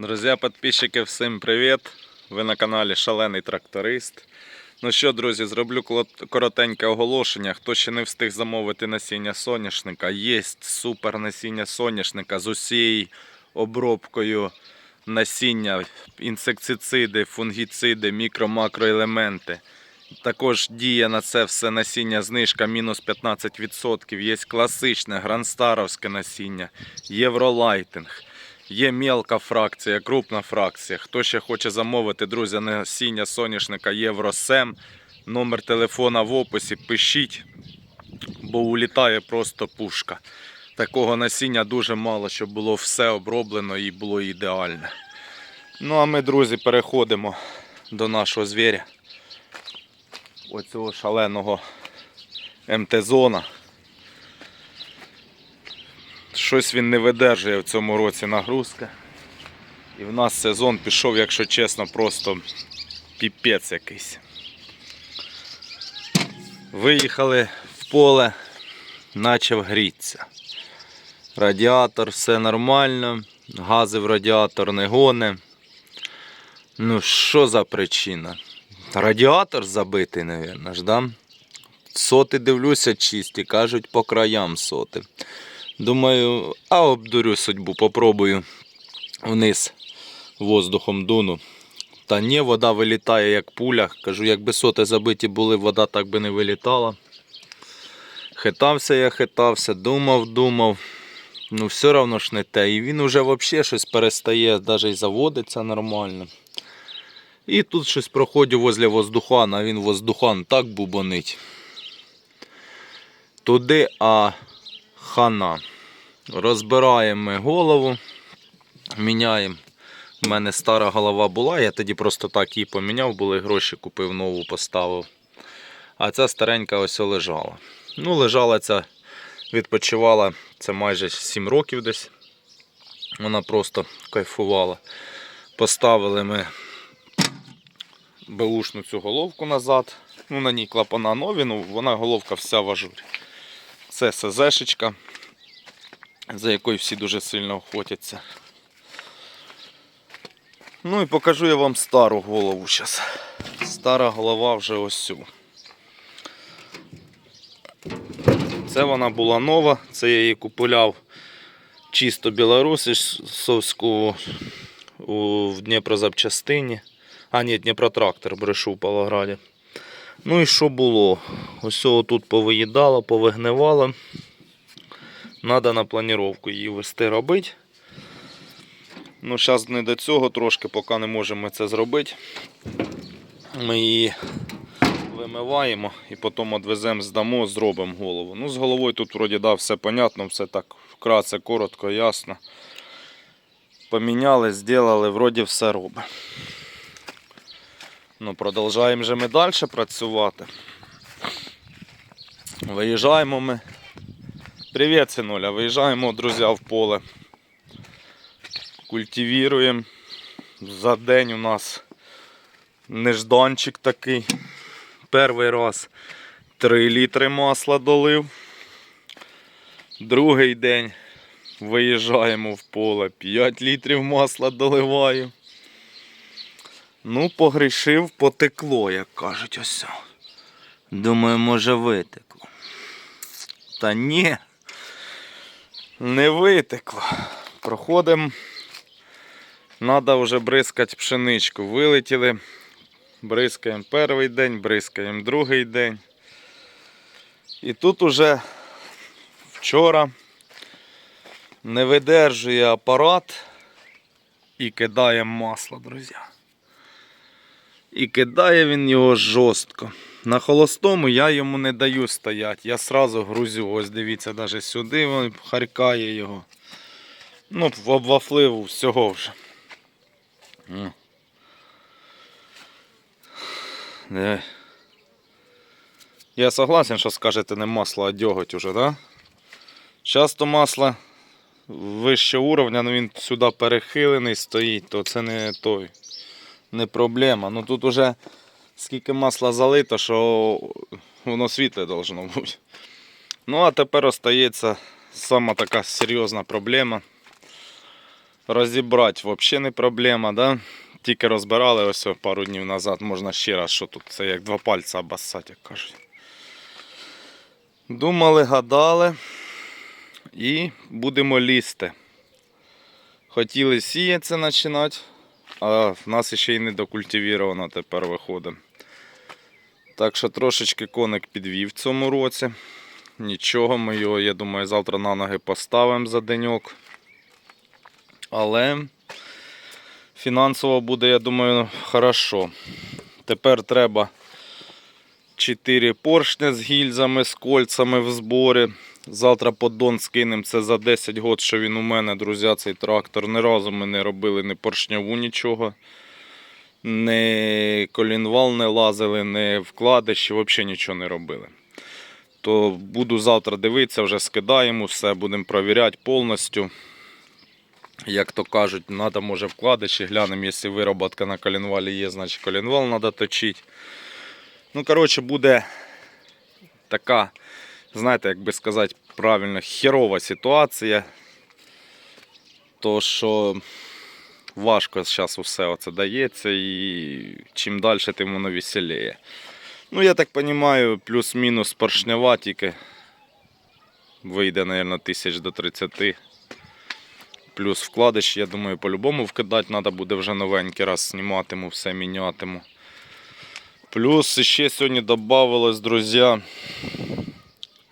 Друзі, підписчики, всім привіт! Ви на каналі Шалений Тракторист. Ну що, друзі, зроблю коротеньке оголошення. Хто ще не встиг замовити насіння соняшника, є супер насіння соняшника з усією обробкою насіння, інсектициди, фунгіциди, мікро-макроелементи. Також діє на це все насіння знижка мінус 15%. Є класичне гранстаровське насіння, євролайтинг. Є мелка фракція, крупна фракція. Хто ще хоче замовити, друзі, насіння соняшника Євросем. Номер телефона в описі. Пишіть, бо улітає просто пушка. Такого насіння дуже мало, щоб було все оброблено і було ідеальне. Ну а ми, друзі, переходимо до нашого звіря. Оцього шаленого МТ-зона. Щось він не видержує в цьому році нагрузки. І в нас сезон пішов, якщо чесно, просто піпець якийсь. Виїхали в поле, почав грітися. Радіатор, все нормально, гази в радіатор не гоне. Ну, що за причина? Радіатор забитий, мабуть, ж, да? Соти дивлюся чисті, кажуть по краям соти. Думаю, а обдурю судьбу, попробую вниз воздухом дуну. Та ні, вода вилітає як пуля. Кажу, якби соти забиті були, вода так би не вилітала. Хитався я, хитався, думав, думав. Ну, все одно ж не те. І він уже взагалі щось перестає, навіть і заводиться нормально. І тут щось проходжу возле воздухана, а він воздухан так бубонить. Туди, а хана. Розбираємо ми голову, міняємо. У мене стара голова була, я тоді просто так її поміняв, були гроші, купив нову, поставив. А ця старенька ось лежала. Ну, лежала ця, відпочивала це майже 7 років десь. Вона просто кайфувала. Поставили ми беушну цю головку назад. Ну, на ній клапана нові, ну вона головка вся в ажурі. Це СЗшечка, за якою всі дуже сильно охотяться. Ну і покажу я вам стару голову зараз. Стара голова вже ось цю. Це вона була нова, це я її купуляв чисто білорусівську в Дніпрозапчастині. А, ні, Дніпротрактор брешу в Павлограді. Ну і що було? Ось тут повиїдало, повигнивало. Надо на планіровку її вести робити. Ну, зараз не до цього трошки, поки не можемо це зробити. Ми її вимиваємо і потім відвеземо, здамо, зробимо голову. Ну, з головою тут вроді да, все понятно, все так вкратце, коротко, ясно. Поміняли, зробили, вроді все робить. Ну, продовжуємо же ми далі працювати. Виїжджаємо ми. Привіт, синуля. Виїжджаємо, друзі, в поле. Культивіруємо. За день у нас нежданчик такий. Перший раз 3 літри масла долив. Другий день виїжджаємо в поле, 5 літрів масла доливаю. Ну, погрішив, потекло, як кажуть, ось. Думаю, може витекло. Та ні, не витекло. Проходимо. Надо вже бризкати пшеничку. Вилетіли. Бризкаємо перший день, бризкаємо другий день. І тут уже вчора не видержує апарат і кидає масло, друзі. І кидає він його жорстко. На холостому я йому не даю стояти. Я сразу грузю. Ось дивіться, навіть сюди він харкає його. Ну, в обвафливу всього вже. Диви. Я согласен, що скажете не масло, а дьоготь уже, да? Часто масло вище уровня, але він сюди перехилений стоїть, то це не той. Не проблема. Ну тут уже скільки масла залито, що воно світле должно бути. Ну а тепер остається сама така серйозна проблема. розібрати взагалі не проблема, да? Тільки розбирали ось пару днів назад, можна ще раз, що тут це як два пальця обоссати, як кажуть. Думали, гадали і будемо лізти. Хотіли сіятися починати, а в нас ще й не докультивіровано тепер виходить. Так що трошечки коник підвів в цьому році. Нічого, ми його, я думаю, завтра на ноги поставимо за деньок. Але фінансово буде, я думаю, хорошо. Тепер треба 4 поршня з гільзами, з кольцами в зборі. Завтра поддон скинемо. Це за 10 років, що він у мене, друзі, цей трактор. Ні разу ми не робили ні поршняву нічого. Ні колінвал не лазили, ні вкладиші, взагалі нічого не робили. То буду завтра дивитися, вже скидаємо все, будемо перевіряти повністю. Як то кажуть, треба може вкладиші, глянемо, якщо вироботка на колінвалі є, значить колінвал треба точити. Ну, коротше, буде така, знаєте, як би сказати правильно, херова ситуація. То що важко зараз усе оце дається і чим далі, тим воно веселіє. Ну, я так розумію, плюс-мінус поршнява тільки вийде, мабуть, тисяч до 30. Плюс вкладиш, я думаю, по-любому вкидати треба буде вже новенький раз зніматиму, все мінятиму. Плюс ще сьогодні додавалось, друзі,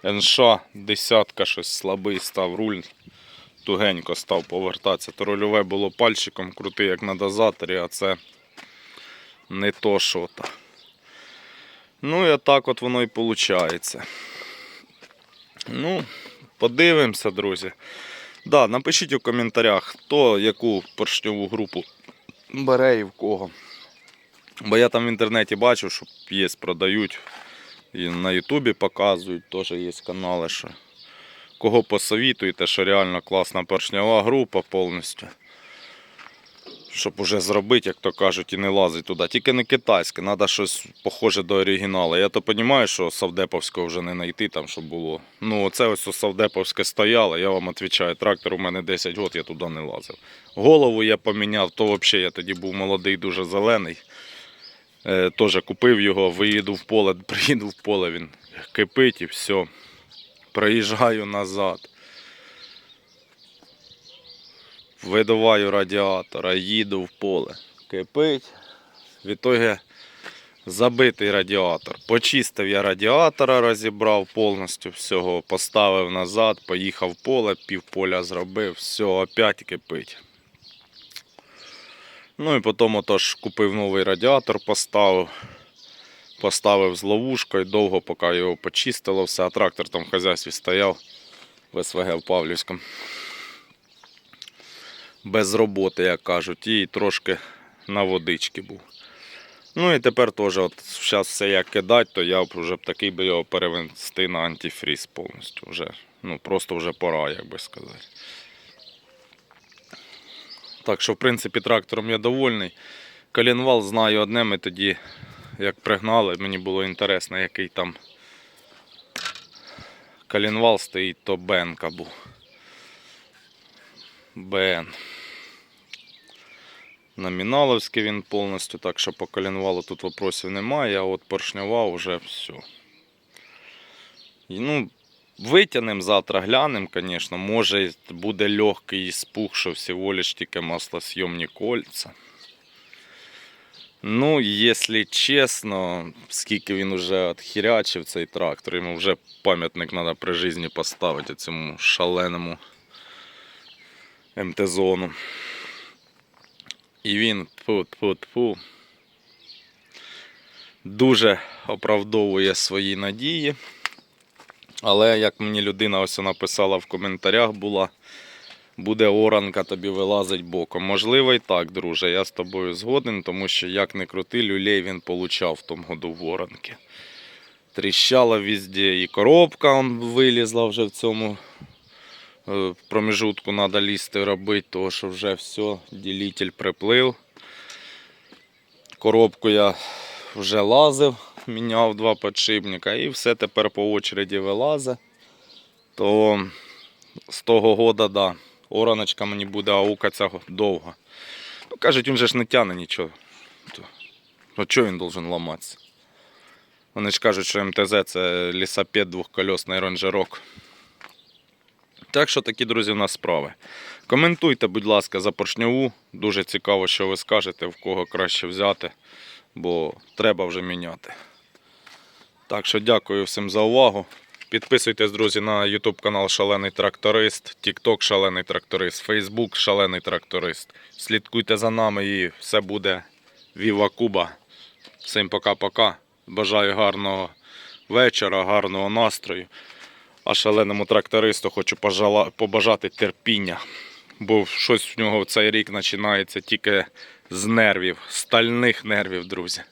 НШ десятка щось слабий став руль. Тугенько став повертатися. То рульове було пальчиком крутий, як на дозаторі, а це не то що то. Ну і отак от воно і виходить. Ну, подивимося, друзі. Да, напишіть у коментарях, хто яку поршньову групу бере і в кого. Бо я там в інтернеті бачу, що є, продають. І на Ютубі показують, теж є канали, що кого посовітуєте, що реально класна поршнева група повністю. Щоб уже зробити, як то кажуть, і не лазить туди. Тільки не китайське, треба щось похоже до оригіналу. Я то розумію, що Савдеповського вже не знайти там, щоб було. Ну, оце ось Савдеповське стояло, я вам відповідаю, трактор у мене 10 років, я туди не лазив. Голову я поміняв, то взагалі я тоді був молодий, дуже зелений. Е, Теж купив його, виїду в поле, приїду в поле, він кипить і все. Проїжджаю назад. Видуваю радіатора, їду в поле. Кипить. В ітогі забитий радіатор. Почистив я радіатора, розібрав повністю всього, поставив назад, поїхав в поле, пів поля зробив, все, опять кипить. Ну і потім отож купив новий радіатор, поставив. Поставив з ловушкою, довго, поки його почистило все, а трактор там в хазяйстві стояв в СВГ в Павлівському. Без роботи, як кажуть, і трошки на водички був. Ну і тепер теж, от зараз все як кидати, то я вже такий би його перевести на антифріз повністю. Вже, ну просто вже пора, як би сказати. Так що, в принципі, трактором я довольний. Колінвал знаю одне, ми тоді, як пригнали, мені було інтересно, який там колінвал стоїть, то Бенка був. Бен. Номіналовський він повністю, так що по колінвалу тут вопросів немає, а от поршнева вже все. Ну, Витягнемо завтра, глянемо, звісно. Може буде легкий спух, що всього лиш тільки маслосйомні кольця. Ну, якщо чесно, скільки він вже відхірячив цей трактор, йому вже пам'ятник треба при житті поставити цьому шаленому МТ-зону. І він тьфу-тьфу-тьфу, дуже оправдовує свої надії. Але як мені людина ось написала в коментарях була, буде оранка тобі вилазить боком. Можливо і так, друже, я з тобою згоден, тому що як не крути, люлей він получав в тому году в оранки. Тріщала везде, і коробка он вилізла вже в цьому е, промежутку треба лізти робити, тому що вже все, ділитель приплив. Коробку я вже лазив, міняв два підшипника і все тепер по очереді вилазить. То з того года, да, Ораночка мені буде аукатися довго. Ну, кажуть, він же ж не тягне нічого. То, ну чого він должен ламатися? Вони ж кажуть, що МТЗ це лісопед двохкольосний ранжерок. Так що такі, друзі, у нас справи. Коментуйте, будь ласка, за поршньову. Дуже цікаво, що ви скажете, в кого краще взяти, бо треба вже міняти. Так що дякую всім за увагу. Підписуйтесь, друзі, на YouTube канал Шалений Тракторист, TikTok Шалений Тракторист, Facebook Шалений Тракторист. Слідкуйте за нами і все буде Віва Куба. Всім пока-пока. Бажаю гарного вечора, гарного настрою. А шаленому трактористу хочу побажати терпіння. Бо щось в нього в цей рік починається тільки з нервів, стальних нервів, друзі.